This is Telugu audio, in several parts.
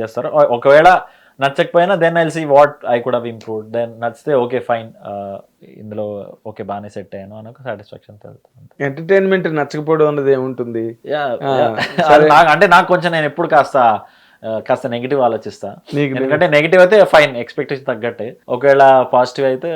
చేస్తారు. ఒకవేళ నచ్చకపోయినా then I see what I could have improve then నచ్చితే ఓకే ఫైన్ ఇందులో ఓకే బాగానే సెట్ అయ్యాను అని ఒక సాటిస్ఫాక్షన్ తెలుస్తుంది ఎంటర్టైన్మెంట్ నచ్చకపోవడం అన్నది ఏముంటుంది? అంటే నాకు కొంచెం నేను ఎప్పుడు కాస్త కాస్త నెగిటివ్ ఆలోచిస్తా. ఎందుకంటే నెగిటివ్ అయితే ఫైన్ ఎక్స్పెక్టేషన్ తగ్గట్టే. ఒకవేళ పాజిటివ్ అయితే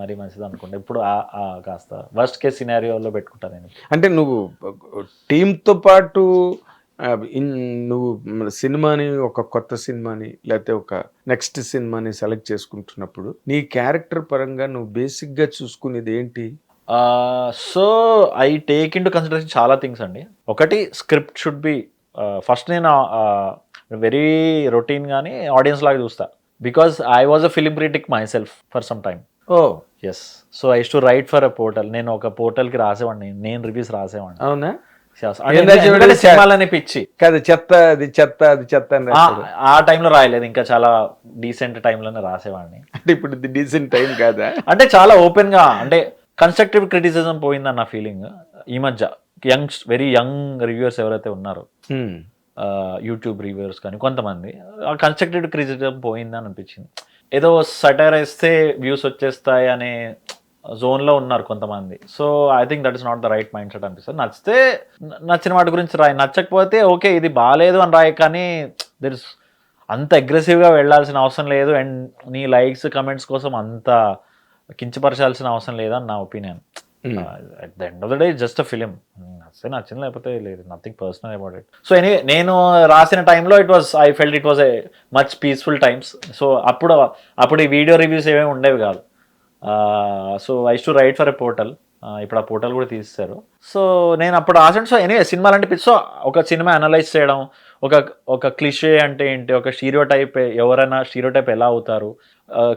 మరీ మంచిది అనుకుంటా. ఇప్పుడు కాస్త వర్స్ట్ కేస్ సినారియోలో పెట్టుకుంటా నేను. అంటే నువ్వు టీంతో పాటు ఇన్ నువ్వు మన సినిమాని ఒక కొత్త సినిమాని లేకపోతే ఒక నెక్స్ట్ సినిమాని సెలెక్ట్ చేసుకుంటున్నప్పుడు నీ క్యారెక్టర్ పరంగా నువ్వు బేసిక్గా చూసుకునేది ఏంటి? So I take into consideration చాలా థింగ్స్ అండి. ఒకటి స్క్రిప్ట్ షుడ్ బి ఫస్ట్ నేను వెరీ రొటీన్ గానీ ఆడియన్స్ లాగా చూస్తా. Because I was a film critic myself for some time. Oh! Yes. So I to write for a portal. నేను ఒక పోర్టల్కి రాసేవాడిని. నేను రివ్యూస్ రాసేవాడిని. అవునా? సినిమాలని పిచ్చి కాదు చెత్త అది చెత్త అది చెత్త ఆ- టైంలో రాయలేదు ఇంకా చాలా డీసెంట్ టైంలోనే రాసేవాడిని. అంటే ఇప్పుడు డీసెంట్ టైం కాదా? అంటే చాలా ఓపెన్గా అంటే కన్స్ట్రక్టివ్ క్రిటిసిజం పోయిందన్న ఫీలింగ్ ఈ మధ్య. యంగ్ వెరీ యంగ్ రివ్యూవర్స్ ఎవరైతే ఉన్నారో. యూట్యూబ్ రివ్యూవర్స్ కానీ కొంతమంది ఆ కన్స్ట్రక్టివ్ క్రిటిసిజం పోయిందని అనిపించింది. ఏదో సటైర్ వేస్తే వ్యూస్ వచ్చేస్తాయి అనే జోన్లో ఉన్నారు కొంతమంది. So I think that is not the right mind set అనిపిస్తుంది. నచ్చితే నచ్చిన వాటి గురించి రాయి. నచ్చకపోతే ఓకే ఇది బాగాలేదు అని రాయి కానీ దర్ ఇస్ అంత అగ్రెసివ్గా వెళ్ళాల్సిన అవసరం లేదు. అండ్ నీ లైక్స్ కమెంట్స్ కోసం అంత కించపరచాల్సిన అవసరం లేదని నా opinion. At the end of the day just a film నచ్చితే నచ్చింది లేకపోతే లేదు. Nothing personal about it so any నేను రాసిన టైంలో it was I felt it was a much peaceful times so అప్పుడు అప్పుడు ఈ వీడియో రివ్యూస్ ఏమేమి ఉండేవి కాదు. So I to write for a portal ఇప్పుడు ఆ పోర్టల్ కూడా తీస్తారు సో నేను అప్పుడు ఆసెంట్ సో ఎనీ సినిమాలు అంటే సో ఒక సినిమా అనలైజ్ చేయడం ఒక ఒక క్లిషే అంటే ఏంటి? ఒక స్టీరియో టైప్ ఎవరైనా స్టీరియో టైప్ ఎలా అవుతారు?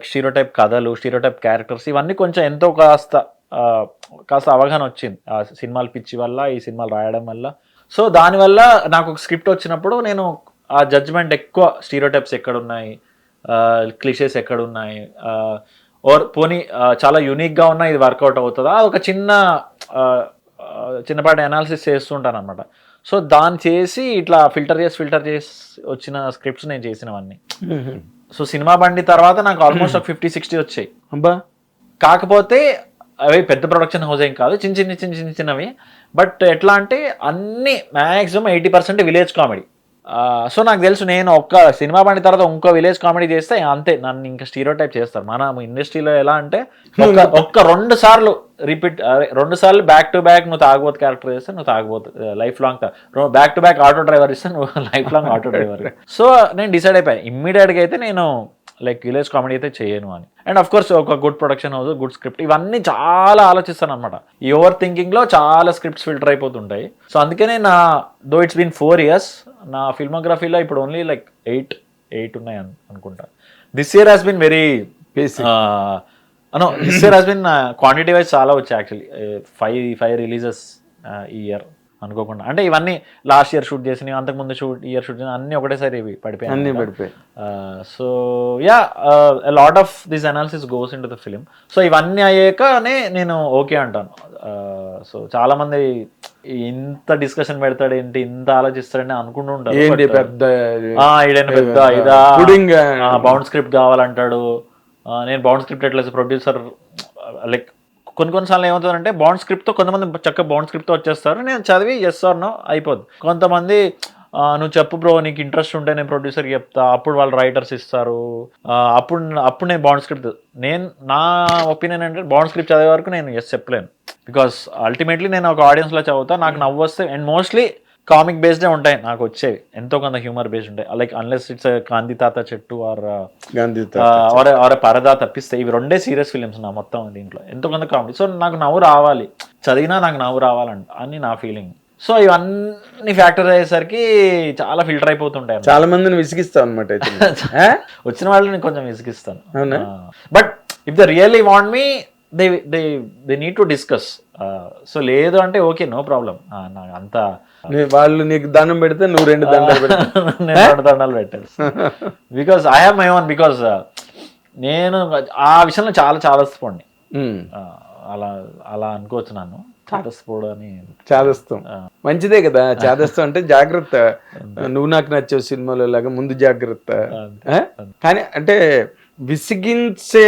స్టీరియో టైప్ కథలు స్టీరియో టైప్ క్యారెక్టర్స్ ఇవన్నీ కొంచెం ఎంతో కాస్త కాస్త అవగాహన వచ్చింది. ఆ సినిమాలు పిచ్చి వల్ల ఈ సినిమాలు రాయడం వల్ల. సో దానివల్ల నాకు ఒక స్క్రిప్ట్ వచ్చినప్పుడు నేను ఆ జడ్జ్మెంట్ ఎక్కువ స్టీరియో టైప్స్ ఎక్కడున్నాయి క్లిషేస్ ఎక్కడున్నాయి? ఓర్ పోనీ చాలా యూనిక్గా ఉన్నా ఇది వర్కౌట్ అవుతుందా? ఒక చిన్న చిన్నపాటి అనాలిసిస్ చేస్తుంటాను అనమాట సో దాన్ని చేసి ఇట్లా ఫిల్టర్ చేసి ఫిల్టర్ చేసి వచ్చిన స్క్రిప్ట్స్ నేను చేసినవన్నీ. సో సినిమా బండి తర్వాత నాకు ఆల్మోస్ట్ ఒక ఫిఫ్టీ సిక్స్టీ వచ్చాయి. అబ్బా! కాకపోతే అవి పెద్ద ప్రొడక్షన్ హౌస్ ఏం కాదు. చిన్న చిన్న చిన్న చిన్న చిన్నవి. బట్ ఎట్లా అంటే అన్ని maximum eighty percent village comedy so నాకు తెలుసు నేను ఒక్క సినిమా పండిన తర్వాత ఇంకో విలేజ్ కామెడీ చేస్తే అంతే నన్ను ఇంకా స్టీరో టైప్ చేస్తారు. మన ఇండస్ట్రీలో ఎలా అంటే ఒక్క రెండు సార్లు రిపీట్ రెండు సార్లు బ్యాక్ టు బ్యాక్ నువ్వు తాగబోతు క్యారెక్టర్ చేస్తే నువ్వు తాగబోతు lifelong back to back auto driver ఇస్తే నువ్వు lifelong auto driver so నేను డిసైడ్ అయిపోయాను ఇమ్మీడియట్గా అయితే నేను లైక్ విలేజ్ కామెడీ అయితే చేయను అని. అండ్ అఫ్ కోర్స్ ఒక good production house good script ఇవన్నీ చాలా ఆలోచిస్తాను అనమాట ఈ ఓవర్ థింకింగ్లో చాలా స్క్రిప్ట్స్ ఫిల్టర్ అయిపోతుంటాయి. సో అందుకనే నా though it's been four years నా ఫిల్మోగ్రఫీలో ఇప్పుడు ఓన్లీ లైక్ ఎయిట్ ఎయిట్ ఉన్నాయి అను- అనుకుంటా. This year has been very. అనో this year has been quantity wise చాలా వచ్చాయి యాక్చువల్లీ ఫైవ్ ఫైవ్ రిలీజెస్ ఈ ఇయర్ అనుకోకుండా. అంటే ఇవన్నీ లాస్ట్ ఇయర్ షూట్ చేసినవి అంతకుముందు షూట్ ఇయర్ షూట్ చేసిన అన్ని ఒకటేసారి ఇవి పడిపోయాయి అన్నీ. పడిపోయాయి. So yeah lot of this analysis goes into the film so ఇవన్నీ అయ్యాకనే నేను ఓకే అంటాను. సో చాలా మంది ఇంత డిస్కషన్ పెడతాడు ఏంటి ఇంత ఆలోచిస్తాడని అనుకుంటూ But, పెద్ద ఆ, ఈడేనా పెద్ద ఇదా? పుడింగ్ బౌండ్ స్క్రిప్ట్ కావాలంటాడు. నేను బౌండ్ స్క్రిప్ట్ ఎట్లా ప్రొడ్యూసర్ లైక్ కొన్ని కొన్నిసార్లు ఏమవుతుందంటే బాండ్ స్క్రిప్ట్తో కొంతమంది చక్కగా బాండ్ స్క్రిప్ట్తో వచ్చేస్తారు. నేను చదివి ఎస్ ఆర్ నో అయిపోద్ది. కొంతమంది నువ్వు చెప్పు బ్రో నీకు ఇంట్రెస్ట్ ఉంటే నేను ప్రొడ్యూసర్కి చెప్తా. అప్పుడు వాళ్ళు రైటర్స్ ఇస్తారు. అప్పుడు అప్పుడు నేను బాండ్ స్క్రిప్ట్ నేను నా ఒపీనియన్ అంటే బాండ్ స్క్రిప్ట్ చదివే వరకు నేను ఎస్ చెప్పలేను. బికాస్ అల్టిమేట్లీ నేను ఒక ఆడియన్స్లో చదువుతా. నాకు నవ్వు వస్తే అండ్ మోస్ట్లీ కామిక్ బేస్డే ఉంటాయి నాకు వచ్చేవి. ఎంతో కొంత హ్యూమర్ బేస్డ్ ఉంటాయి. లైక్ అన్లెస్ ఇట్స్ కాంతి తాత చెట్టు ఆర్ గాంధీ ఆర్ ఆర్ పరదా తప్పిస్తే ఇవి రెండే సీరియస్ ఫిలిమ్స్ నా మొత్తం దీంట్లో. ఎంతో కొంత కామెడీ సో నాకు నవ్వు రావాలి. చదివినా నాకు నవ్వు రావాలంట. అని నా ఫీలింగ్ సో ఇవన్నీ ఫ్యాక్టర్ అయ్యేసరికి చాలా ఫిల్టర్ అయిపోతుంటాయి. చాలా మందిని విసిగిస్తావు అనమాట వచ్చిన వాళ్ళని కొంచెం విసిగిస్తాను? But if the really want me they they they need to discuss so లేదు అంటే ఓకే నో ప్రాబ్లం నాకు అంత వాళ్ళు నీకు దండం పెడితే నువ్వు రెండు దండాలు నేను రెండు దండాలు పెట్టాను. Because I have my own because నేను ఆ విషయంలో చాలా చాలా స్పోండి. అలా అలా అనుకోవచ్చు నన్ను అని. చాదస్తం. మంచిదే కదా. చాదస్తం అంటే జాగ్రత్త. నువ్వు నాకు నచ్చావు సినిమాలో లాగా ముందు జాగ్రత్త? కానీ అంటే విసిగించే